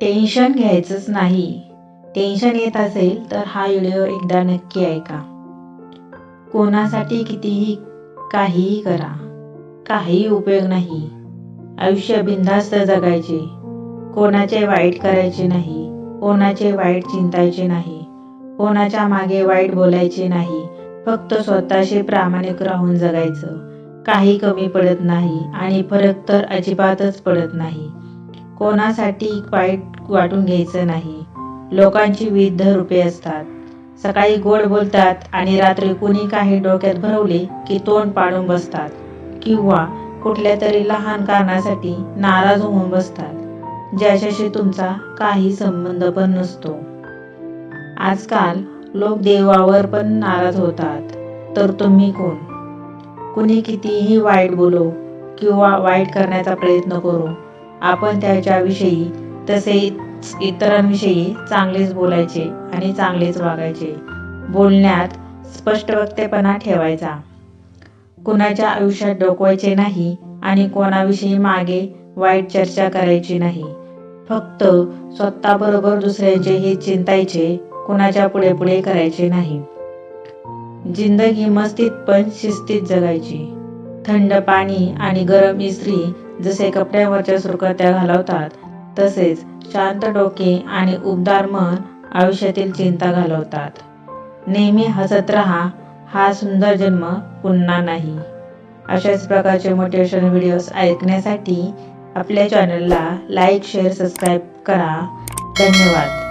Tension घ्यायचंच नाही. Tension येत असेल तर हा व्हिडिओ एकदा नक्की ऐका. कोणासाठी कितीही काहीही करा. काही उपयोग नाही. आयुष्य बिनधास्त जगायचे. कोणाचे वाईट करायचे नाही. कोणाचे वाईट चिंतायचे नाही. कोणाच्या मागे वाईट बोलायचे नाही. फक्त स्वतःशी प्रामाणिक राहून जगायचं. काही कमी पडत नाही आणि फरक तर अजिबातच पडत नाही. कोणासाठी वाईट वाटून घ्यायचं नाही. लोकांची विविध रूपे असतात. सकाळी गोड बोलतात आणि रात्री कुणी काही डोक्यात भरवले की तोंड पाडून बसतात. किंवा कुठल्या तरी लहान कारणासाठी नाराज होऊन बसतात. ज्याच्याशी तुमचा काही संबंध पण नसतो. आजकाल लोक देवावर पण नाराज होतात. तर तुम्ही कोण? कुणी कितीही वाईट बोलो किंवा वाईट करण्याचा प्रयत्न करू. आपण त्याच्याविषयी तसेच इतरांविषयी चांगलेच बोलायचे आणि चांगलेच वागायचे. बोलण्यात स्पष्ट वक्तेपणा ठेवायचा. कुणाच्या आयुष्यात डोकवायचे नाही आणि कोणाविषयी मागे वाईट चर्चा करायची नाही. फक्त स्वतःबरोबर दुसऱ्यांचे हित चिंतायचे कुणाच्या पुढे पुढे करायचे नाही. जिंदगी मस्तीत पण शिस्तीत जगायची. थंड पाणी आणि गरम इस्त्री जसे कपड्यावरच्या सुरकत्या घालवतात तसेच शांत डोके आणि उबदार मन आयुष्यातील चिंता घालवतात. नेहमी हसत राहा हा सुंदर जन्म पुन्हा नाही. अशाच प्रकारचे मोटिवेशनल व्हिडिओज ऐकण्यासाठी आपल्या चॅनलला लाईक शेअर सबस्क्राईब करा. धन्यवाद.